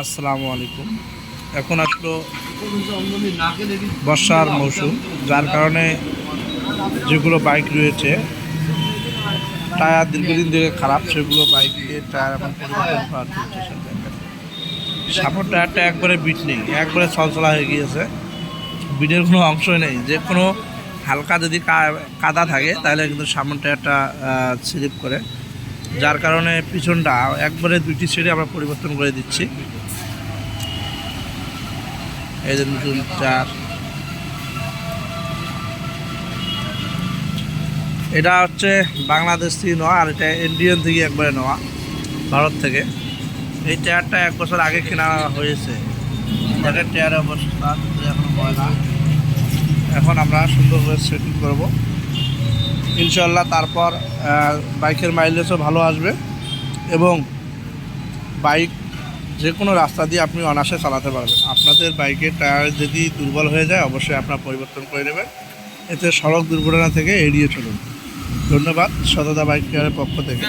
আসসালামু আলাইকুম। এখন আসলো বর্ষার মৌসুম, যার কারণে যেগুলো বাইক রয়েছে, টায়ার দীর্ঘদিন ধরে খারাপ, সেগুলো বাইকের টায়ার এখন পরিবর্তন করা চলছে। সব সামনের টায়ারটা একবারে বিট নেই, একবারে চলচলা হয়ে গিয়েছে। বিটের কোনো অংশই নেই, যে কোনো হালকা যদি কাদা থাকে, তাহলে কিন্তু সামনের টায়ারটা স্লিপ করে। যার কারণে পিছনটা একবারে দুইটি ছেড়ে আমরা পরিবর্তন করে দিচ্ছি। নতুন চার। এটা হচ্ছে বাংলাদেশ থেকে নেওয়া আর এটা ইন্ডিয়ান থেকে একবারে নেওয়া, ভারত থেকে। এই টায়ারটা এক বছর আগে কেনা হয়েছে। টায়ারের অবস্থা এখন এখন আমরা সুন্দর করে সেটিং করব। ইনশাল্লাহ তারপর বাইকের মাইলেজও ভালো আসবে এবং বাইক যে কোনো রাস্তা দিয়ে আপনি অনায়াসে চালাতে পারবেন। আপনাদের বাইকের টায়ার যদি দুর্বল হয়ে যায়, অবশ্যই আপনার পরিবর্তন করে নেবেন। এতে সড়ক দুর্ঘটনা থেকে এড়িয়ে চলুন। ধন্যবাদ সততা বাইক কেয়ারের পক্ষ থেকে।